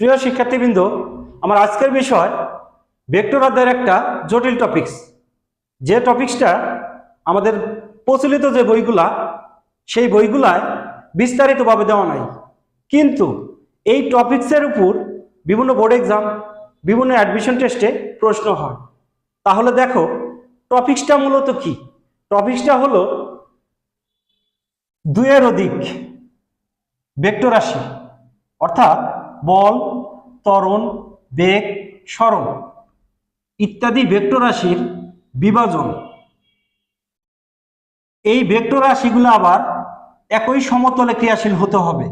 প্রিয় শিক্ষার্থীবৃন্দ, আমার আজকের বিষয় ভেক্টর অধ্যায়ের একটা জটিল টপিকস যে টপিকসটা আমাদের প্রচলিত যে বইগুলা, সেই বইগুলায় বিস্তারিতভাবে দেওয়া নাই। কিন্তু এই টপিকসের উপর বিভিন্ন বোর্ড এক্সাম বিভিন্ন অ্যাডমিশন টেস্টে প্রশ্ন হয়। তাহলে দেখো টপিকসটা মূলত কি? টপিক্সটা হলো দুয়ের অধিক ভেক্টর রাশি। অর্থাৎ বল, ত্বরণ, বেগ সরণ ইত্যাদি ভেক্টর রাশির বিভাজন। এই ভেক্টর রাশিগুলো আবার একই সমতলে ক্রিয়াশীল হতে হবে।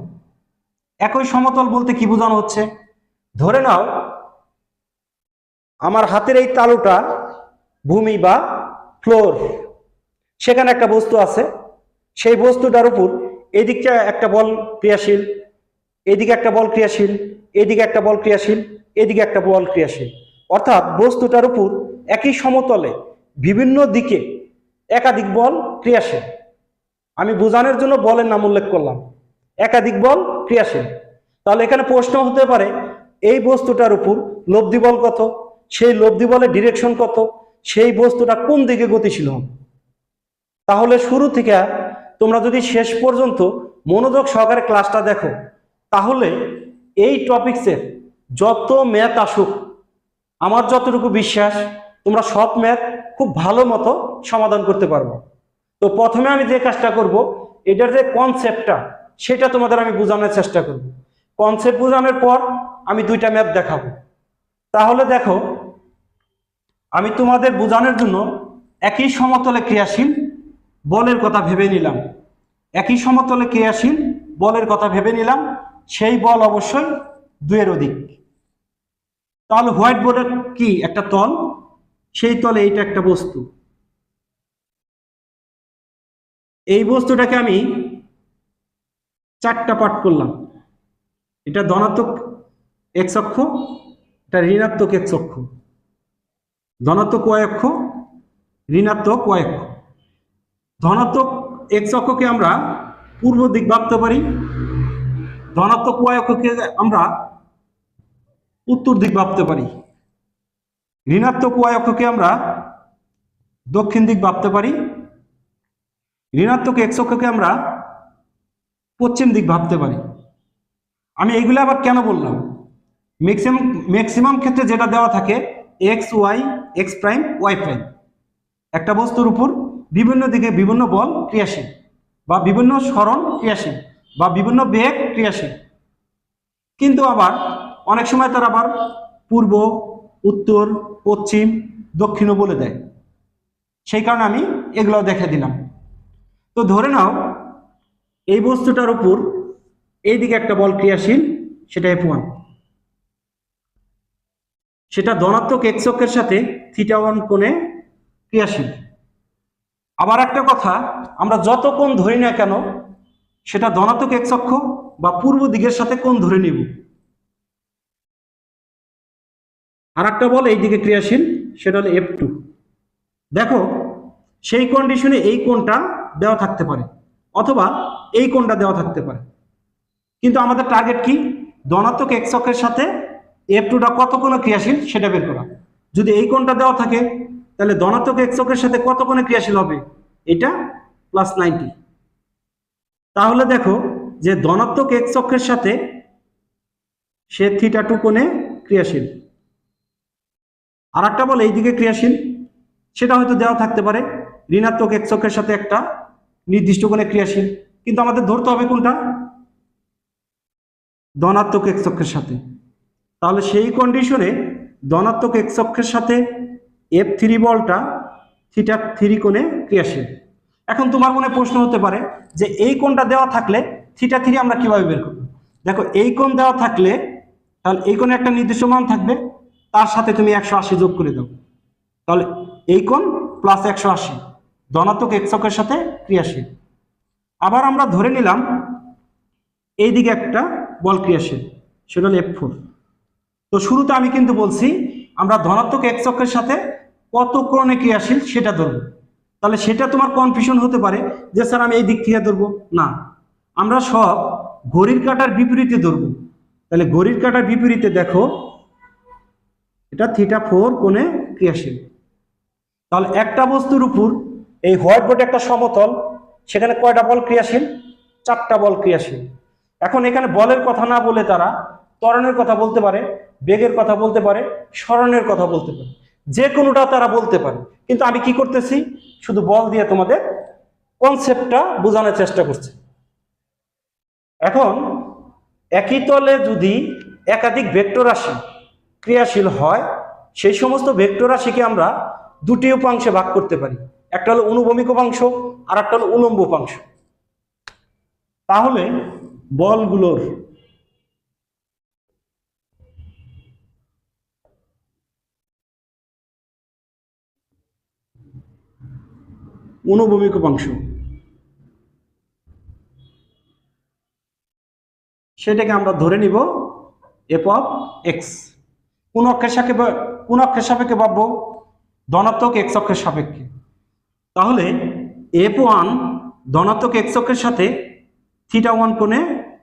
একই সমতল বলতে কি বোঝানো হচ্ছে? ধরে নাও, আমার হাতের এই তালুটা ভূমি বা ফ্লোর। সেখানে একটা বস্তু আছে। সেই বস্তুটার উপর এদিকটা একটা বল ক্রিয়াশীল এদিকে একটা বল ক্রিয়াশীল, এদিকে একটা বল ক্রিয়াশীল, এদিকে একটা বল ক্রিয়াশীল। অর্থাৎ বস্তুটার উপর একই সমতলে বিভিন্ন দিকে একাধিক বল ক্রিয়াশীল। আমি বোঝানোর জন্য বলের নাম উল্লেখ করলাম। একাধিক বল ক্রিয়াশীল। তাহলে এখানে প্রশ্ন হতে পারে, এই বস্তুটার উপর লব্ধি বল কত? সেই লব্ধি বলের ডিরেকশন কত? সেই বস্তুটা কোন দিকে গতিশীল হবে? তাহলে শুরু থেকে তোমরা যদি শেষ পর্যন্ত মনোযোগ সহকারে ক্লাসটা দেখো তাহলে এই টপিক্সের যত ম্যাথ আসুক, আমার যতটুকু বিশ্বাস, তোমরা সব ম্যাথ খুব ভালো মতো সমাধান করতে পারব। তো প্রথমে আমি যে কাজটা করব, এটার যে কনসেপ্টটা সেটা তোমাদের আমি বোঝানোর চেষ্টা করব। কনসেপ্ট বোঝানোর পর আমি দুইটা ম্যাথ দেখাবো। তাহলে দেখো, আমি তোমাদের বোঝানোর জন্য একই সমতলে ক্রিয়াশীল বলের কথা ভেবে নিলাম। একই সমতলে ক্রিয়াশীল বলের কথা ভেবে নিলাম। সেই বল অবশ্যই দুয়ের অধিক। তাহলে হোয়াইট বোর্ডের কি একটা তল? সেই তলে এইটা একটা বস্তু। এই বস্তুটাকে আমি চারটা পার্ট করলাম। এটা ধনাত্মক এক অক্ষ, এটা ঋণাত্মক এক অক্ষ। ধনাত্মক অক্ষ, ঋণাত্মক অক্ষ। ধনাত্মক এক অক্ষকে আমরা পূর্ব দিক ভাবতে পারি। ধনাত্মক ওয়াই অক্ষকে আমরা উত্তর দিক ভাবতে পারি। ঋণাত্মক ওয়াই অক্ষকে আমরা দক্ষিণ দিক ভাবতে পারি। ঋণাত্মক এক্স অক্ষকে আমরা পশ্চিম দিক ভাবতে পারি। আমি এইগুলো আবার কেন বললাম? ম্যাক্সিমাম ম্যাক্সিমাম ক্ষেত্রে যেটা দেওয়া থাকে X Y X prime Y prime একটা বস্তুর উপর বিভিন্ন দিকে বিভিন্ন বল ক্রিয়াশীল বা বিভিন্ন স্মরণ ক্রিয়াশীল। বা বিভিন্ন বেগ ক্রিয়াশীল। কিন্তু আবার অনেক সময় তারা আবার পূর্ব, উত্তর, পশ্চিম, দক্ষিণও বলে দেয়। সেই কারণে আমি এগুলো দেখে দিলাম। তো ধরে নাও, এই বস্তুটার উপর এইদিকে একটা বল ক্রিয়াশীল, সেটা এফ ওয়ান সেটা ধনাত্মক এক্স অক্ষের সাথে থিটা ওয়ান কোণে ক্রিয়াশীল। আবার একটা কথা, আমরা যত কোণ ধরি না কেন সেটা ধনাত্মক এক্স অক্ষ বা পূর্ব দিকের সাথে কোন ধরে নিব। আর একটা বল এই দিকে ক্রিয়াশীল, সেটা হলো এফ টু দেখো, সেই কন্ডিশনে এই কোণটা দেওয়া থাকতে পারে, অথবা এই কোণটা দেওয়া থাকতে পারে। কিন্তু আমাদের টার্গেট কি? ধনাত্মক এক্স অক্ষের সাথে এফ টুটা কত কোণে ক্রিয়াশীল সেটা বের করা। যদি এই কোণটা দেওয়া থাকে, তাহলে ধনাত্মক এক্স অক্ষের সাথে কত কোণে ক্রিয়াশীল হবে? এটা প্লাস নাইনটি তাহলে দেখো যে ধনাত্মক এক্স অক্ষের সাথে সে থিটা টু কোণে ক্রিয়াশীল। আর একটা বলে এইদিকে ক্রিয়াশীল, সেটা হয়তো দেওয়া থাকতে পারে। ঋণাত্মক এক অক্ষের সাথে একটা নির্দিষ্ট কোণে ক্রিয়াশীল। কিন্তু আমাদের ধরতে হবে কোনটা? ধনাত্মক এক্স অক্ষের সাথে। তাহলে সেই কন্ডিশনে ধনাত্মক এক অক্ষের সাথে এফ থ্রি বলটা থিটা থ্রি কোণে ক্রিয়াশীল। এখন তোমার মনে প্রশ্ন হতে পারে যে এই কোণটা দেওয়া থাকলে থিটা থ্রি আমরা কীভাবে বের করব? দেখো, এই কোণ দেওয়া থাকলে, তাহলে এই কোণে একটা নির্দিষ্ট মান থাকবে, তার সাথে তুমি একশো আশি যোগ করে দাও। তাহলে এই কোণ প্লাস একশো আশি, ধনাত্মক এক্স অক্ষের সাথে ক্রিয়াশীল। আবার আমরা ধরে নিলাম এই দিকে একটা বল ক্রিয়াশীল, সেটা হলো এফ ফোর তো শুরুতে আমি কিন্তু বলছি, আমরা ধনাত্মক এক্স অক্ষের সাথে কত ক্রণে ক্রিয়াশীল সেটা ধরবো। তাহলে সেটা তোমার কনফিউশন হতে পারে যে, স্যার, আমি এই দিক থেকে ধরবো। না। আমরা সব ঘড়ির কাটার বিপরীতে ধরবো। তাহলে ঘড়ির কাটার বিপরীতে দেখো, এটা থিটা ফোর কোণে ক্রিয়াশীল তাহলে একটা বস্তুর উপর এই হোয়াইট বোর্ডে একটা সমতল, সেখানে কয়টা বল ক্রিয়াশীল? চারটা বল ক্রিয়াশীল। এখন এখানে বলের কথা না বলে তারা ত্বরণের কথা বলতে পারে, বেগের কথা বলতে পারে স্মরণের কথা বলতে পারে। যে কোনোটা তারা বলতে পারে। কিন্তু আমি কি করতেছি? শুধু বল দিয়ে তোমাদের কনসেপ্টটা বোঝানোর চেষ্টা করছি। এখন একই তলে যদি একাধিক ভেক্টর রাশি ক্রিয়াশীল হয়, সেই সমস্ত ভেক্টর রাশিকে আমরা দুটি উপাংশে ভাগ করতে পারি। একটা হলো অনুভূমিক উপাংশ আর একটা হলো উলম্ব উপাংশ। তাহলে বলগুলোর অনুভূমিক উপাংশ সেটাকে আমরা ধরে নিব এফ অফ এক্স কোন অক্ষের সাপেক্ষে কোন অক্ষের সাপেক্ষে ভাববো ধনাত্মক এক্স অক্ষের সাপেক্ষে। তাহলে এফ ওয়ান ধনাত্মক এক্স অক্ষের সাথে থিটা ওয়ান কোণে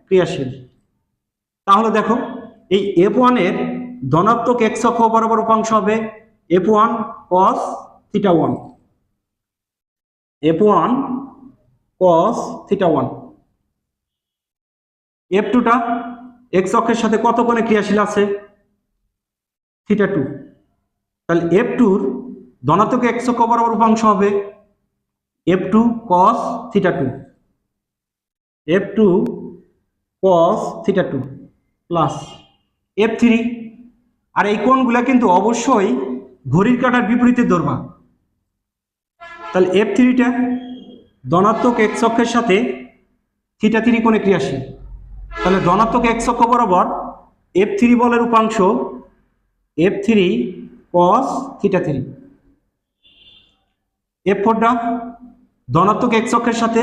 ক্রিয়াশীল। তাহলে দেখো, এই এফ ওয়ানের ধনাত্মক এক্স অক্ষ বরাবর উপাংশ হবে F one cos theta one F one cos theta one F টুটা এক্স অক্ষের সাথে কত কোণে ক্রিয়াশীল আছে? থিটা টু তাহলে এফ টুর ধনাত্মক এক্স অক্ষ বরাবর উপাংশ হবে F two cos theta two F two cos theta two plus F three আর এই কোণগুলো কিন্তু অবশ্যই ঘড়ির কাটার বিপরীতে ধরবা তাহলে এফ থ্রিটা ধনাত্মক এক্স অক্ষের সাথে থিটা থ্রি কোণে ক্রিয়াশীল। তাহলে ধনাত্মক এক্স অক্ষ বরাবর এফ থ্রি বলের উপাংশ F three cos theta three. F ফোরটা ধনাত্মক এক্স অক্ষের সাথে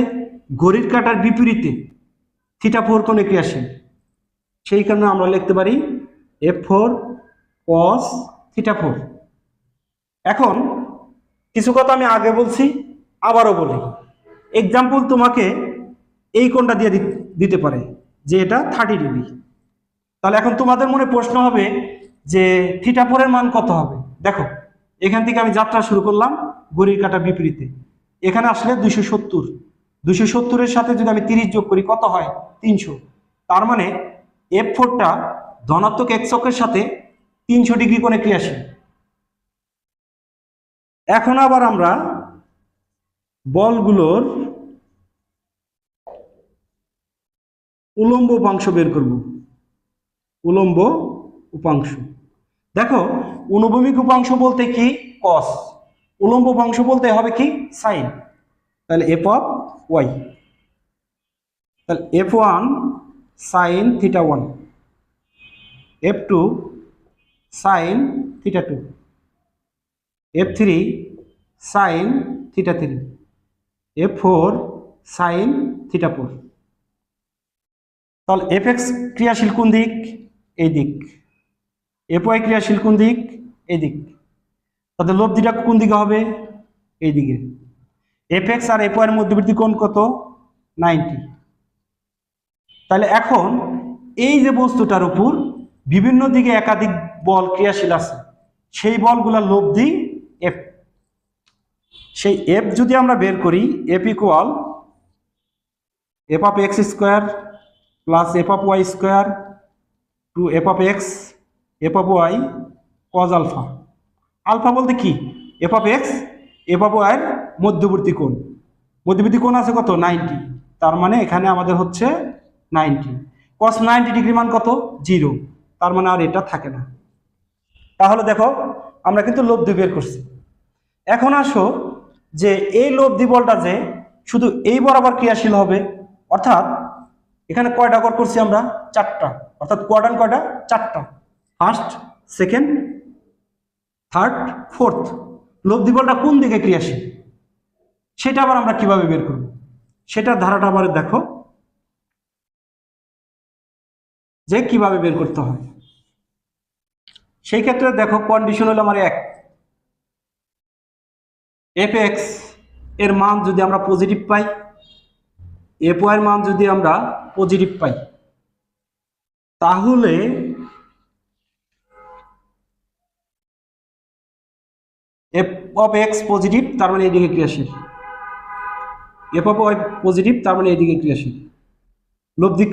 ঘড়ির কাটার বিপরীতে থিটা ফোর কোণে ক্রিয়াশীল। সেই কারণে আমরা লিখতে পারি F four cos theta four. এখন কিছু কথা আমি আগে বলছি, আবারও বলি। এক্সাম্পল তোমাকে এই কোণটা দিয়ে দিতে পারে, যে এটা থার্টি ডিগ্রি তাহলে এখন তোমাদের মনে প্রশ্ন হবে যে থিটা ফোরের মান কত হবে? দেখো, এখান থেকে আমি যাত্রা শুরু করলাম গড়ির কাটা বিপরীতে। এখানে আসলে দুইশো সত্তর। দুইশো সত্তরের সাথে যদি আমি তিরিশ যোগ করি, কত হয়? তিনশো। তার মানে এফ ফোরটা ধনাত্মক এক চকের সাথে তিনশো ডিগ্রি কোণে ক্রিয়াশীল। এখন আবার আমরা বলগুলোর উলম্ব উপাংশ বের করব। উলম্ব উপাংশ। দেখো, অনুভূমিক উপাংশ বলতে কি? কস উলম্ব উপাংশ বলতে হবে কি? সাইন তাহলে এফ অফ ওয়াই তাহলে F one sine theta one F two sine theta two F three sine theta three F four sine theta four তাহলে এফ এক্স ক্রিয়াশীল কোন দিক? এই দিক। এফ ওয়াই ক্রিয়াশীল কোন দিক? এই দিক। তাদের লব্ধিটা কোন দিকে হবে? এই দিকে। এফ এক্স আর এফ ওয়াইয়ের মধ্যবর্তী কোণ কত? নাইনটি। তাহলে এখন এই যে বস্তুটার উপর বিভিন্ন দিকে একাধিক বল ক্রিয়াশীল আছে, সেই বলগুলোর লব্ধি এফ সেই এফ যদি আমরা বের করি F equal F of X square plus F of Y square two F of X F of Y cos alpha alpha বলতে কি? F of X F of ওয়াইয়ের মধ্যবর্তী কোণ। মধ্যবর্তী কোণ আছে কত? নাইনটি। তার মানে এখানে আমাদের হচ্ছে নাইনটি। কস নাইনটি ডিগ্রি মান কত? জিরো। তার মানে আর এটা থাকে না। তাহলে দেখো, আমরা কিন্তু লব্ধি বের করছি। এখন আসো যে এই লব্ধি বলটা যে শুধু এই বরাবর ক্রিয়াশীল হবে, অর্থাৎ এখানে কয়টা গড় করছি আমরা? চারটা। অর্থাৎ কোয়াডান কয়টা? চারটা। ফার্স্ট সেকেন্ড থার্ড ফোর্থ লব্ধি বলটা কোন দিকে ক্রিয়াশীল? সেটা আবার আমরা কীভাবে বের করব? সেটার ধারাটা আবার দেখো। যে কীভাবে বের করতে হয়। সেই ক্ষেত্রে দেখো কন্ডিশন হলো আমার এক। এফ এক্সের মান যদি আমরা পজিটিভ পাই এফ ওয়াই এর মান যদি আমরা পজিটিভ পাই, তাহলে এফ অফ এক্স পজিটিভ তার মানে এইদিকে ক্রিয়াশীল এফ অফ ওয়াই পজিটিভ তার মানে এইদিকে ক্রিয়াশীল লোভ দিক।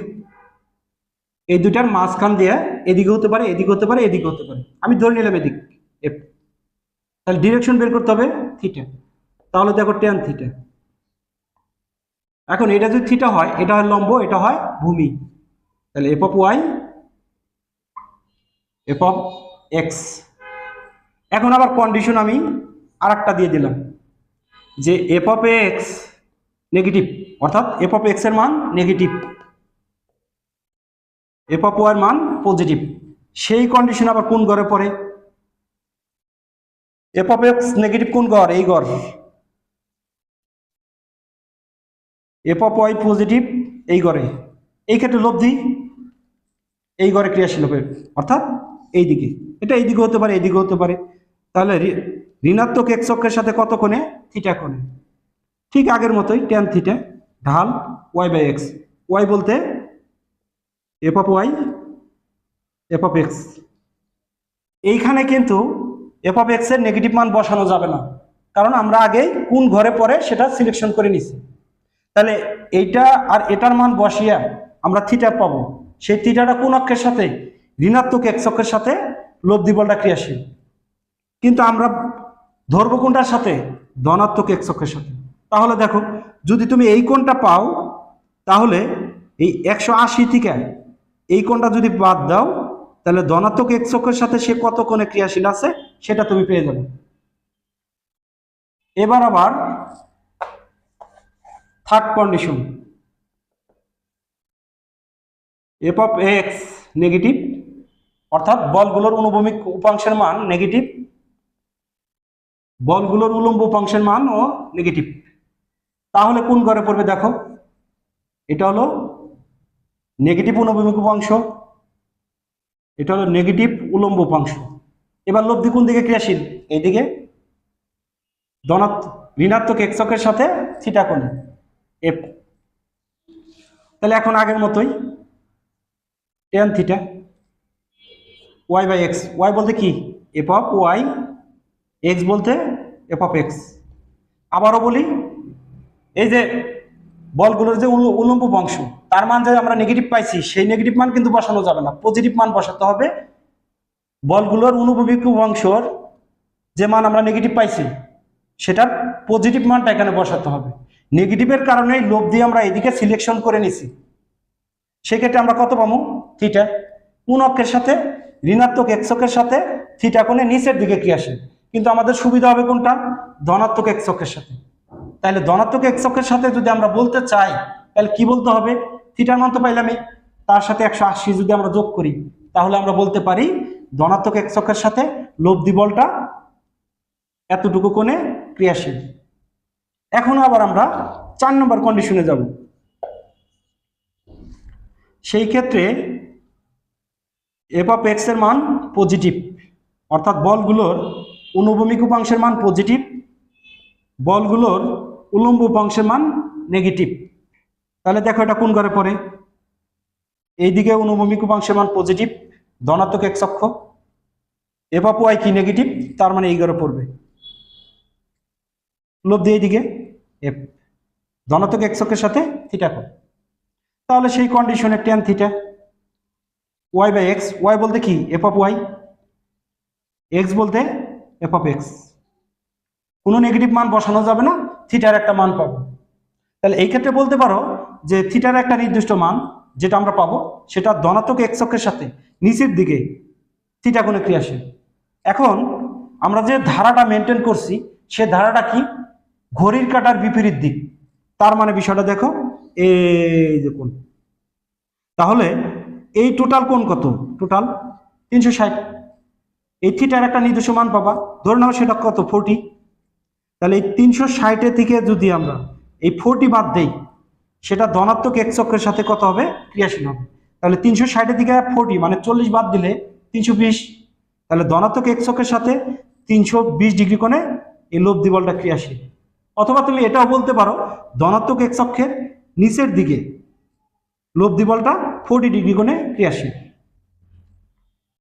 এই দুটার মাঝখান দিয়ে এদিকে হতে পারে, এদিকে হতে পারে, এদিকে হতে পারে। আমি ধরে নিলাম এদিক এফ তাহলে ডিরেকশন বের করতে হবে থিটা তাহলে দেখো টেন থিটা এখন এটা যদি থিটা হয়, এটা হয় লম্ব, এটা হয় ভূমি। তাহলে F of Y F of X এখন আবার কন্ডিশন আমি আর দিয়ে দিলাম, যে এফ অফ এক্স নেগেটিভ অর্থাৎ এফ অফ এক্সের মান নেগেটিভ এফ অফ ওয়াই মান পজিটিভ সেই কন্ডিশন আবার কোন ঘরে পড়ে? এফ অফ এক্স নেগেটিভ কোন ঘর এই ঘর এফ অফ ওয়াই পজিটিভ এই ঘরে এই ক্ষেত্রে লব্ধি এই ঘরে ক্রিয়াশীল হবে। অর্থাৎ এই দিকে। এটা এই দিকে হতে পারে, এই দিকে হতে পারে। তাহলে ঋণাত্মক এক্স অক্ষের সাথে কত কোণে? থিটা কোণে। ঠিক আগের মতোই টেন থিটা ঢাল ওয়াই বাই এক্স ওয়াই বলতে F of Y F of X এইখানে কিন্তু এফ অফ এক্সের নেগেটিভ মান বসানো যাবে না। কারণ আমরা আগে কোন ঘরে পড়ে সেটা সিলেকশন করে নিছি। তাহলে এইটা আর এটার মান বসিয়া আমরা থিটা পাবো। সেই থিটাটা কোন অক্ষের সাথে? ঋণাত্মক এক্স অক্ষের সাথে লব্ধি বলটা ক্রিয়াশীল। কিন্তু আমরা ধরবো কোনটার সাথে? ধনাত্মক এক্স অক্ষের সাথে। তাহলে দেখো, যদি তুমি এই কোণটা পাও, তাহলে এই একশো আশি থেকে এই কোণটা যদি বাদ দাও তাহলে ধনাত্মক এক্স অক্ষের সাথে সে কত কোণে ক্রিয়াশীল আছে? সেটা তুমি পেয়ে যাবে। এবার আবার third condition F of X negative অর্থাৎ বলগুলোর অনুভূমিক উপাংশের মান নেগেটিভ বলগুলোর উলম্ব উপাংশের মান ও নেগেটিভ তাহলে কোন ঘরে পড়বে দেখো? এটা হলো নেগেটিভ অনুভূমিক উপাংশ। এটা হলো নেগেটিভ উলম্ব উপাংশ এবার লব্ধি কোন দিকে ক্রিয়াশীল? এইদিকে। ধনাত্মক ঋণাত্মক এক্সকের সাথে থিটা কোণে। এফ তাহলে এখন আগের মতোই tan theta Y by X Y বলতে কি? এফ অফ ওয়াই এক্স বলতে এফ অফ এক্স আবারও বলি, এই যে বলগুলোর যে উল- উলম্ব বংশ তার মান যে আমরা নেগেটিভ পাইছি, সেই নেগেটিভ মান কিন্তু বসানো যাবে না। পজিটিভ মান বসাতে হবে। বলগুলোর অনুভবিক বংশর যে মান আমরা নেগেটিভ পাইছি, সেটার পজিটিভ মানটা এখানে বসাতে হবে। নেগেটিভের কারণে লোভ দিয়ে আমরা এদিকে সিলেকশন করে নিছি। সেক্ষেত্রে আমরা কত পাবো? থিটা কোন অক্ষের সাথে? ঋণাত্মক এক্সকের সাথে থিটা কোণে নিচের দিকে ক্রিয়াশীল কিন্তু আমাদের সুবিধা হবে কোনটা? ধনাত্মক এক্সকের সাথে। তাহলে ধনাত্মক এক্সকের সাথে যদি আমরা বলতে চাই, তাহলে কি বলতে হবে? থিটার মান তো পাইলামই। তার সাথে একশো আশি যদি আমরা যোগ করি, তাহলে আমরা বলতে পারি ধনাত্মক এক্সকের সাথে লব্ধি বলটা এতটুকু কোণে ক্রিয়াশীল। এখন আবার আমরা চার নম্বর কন্ডিশনে যাব। সেই ক্ষেত্রে এফ অফ এক্সের মান পজিটিভ অর্থাৎ বলগুলোর অনুভূমিক উপাংশের মান পজিটিভ বলগুলোর উলম্ব উপাংশের মান নেগেটিভ তাহলে দেখো এটা কোন ঘরে পড়ে? এইদিকে অনুভূমিক উপাংশের মান পজিটিভ ধনাত্মক এক অক্ষ এফ ওয়াই কি নেগেটিভ তার মানে এই ঘরে পড়বে। লব্ধি এইদিকে এফ ধনাত্মক এক্স অক্ষের সাথে থিটা কোণ তাহলে সেই কন্ডিশনে tan theta Y by X Y বলতে কি? এফ অফ ওয়াই এক্স বলতে এফ অফ এক্স কোনো নেগেটিভ মান বসানো যাবে না থিটার একটা মান পাবো। তাহলে এই ক্ষেত্রে বলতে পারো যে থিটার একটা নির্দিষ্ট মান যেটা আমরা পাবো, সেটা ধনাত্মক এক্স অক্ষের সাথে নিচের দিকে থিটা কোণে ক্রিয়াশীল। এখন আমরা যে ধারাটা মেনটেন করছি, সে ধারাটা কি? ঘড়ির কাটার বিপরীত দিক। তার মানে বিষয়টা দেখো, এই যে কোণ তাহলে এই টোটাল কোন কত? টোটাল তিনশো ষাট। এই থিটার একটা নির্দিষ্ট মান পাবা। ধরে নাও সেটা কত? ফোরটি তাহলে এই তিনশো ষাটের থেকে যদি আমরা এই ফোরটি বাদ দেই সেটা ধনাত্মক এক চক্রের সাথে কত হবে? ক্রিয়াশীল হবে। তাহলে তিনশো ষাটের দিকে ফোরটি মানে চল্লিশ বাদ দিলে তিনশো বিশ। তাহলে ধনাত্মক এক চক্রের সাথে তিনশো বিশ ডিগ্রি কোণে এই লোভ দিবলটা ক্রিয়াশীল অথবা তুমি এটাও বলতে পারো, ধনাত্মক এক চক্ষের নিচের দিকে লোভ দিবলটা ফোরটি ডিগ্রি কোণে ক্রিয়াশীল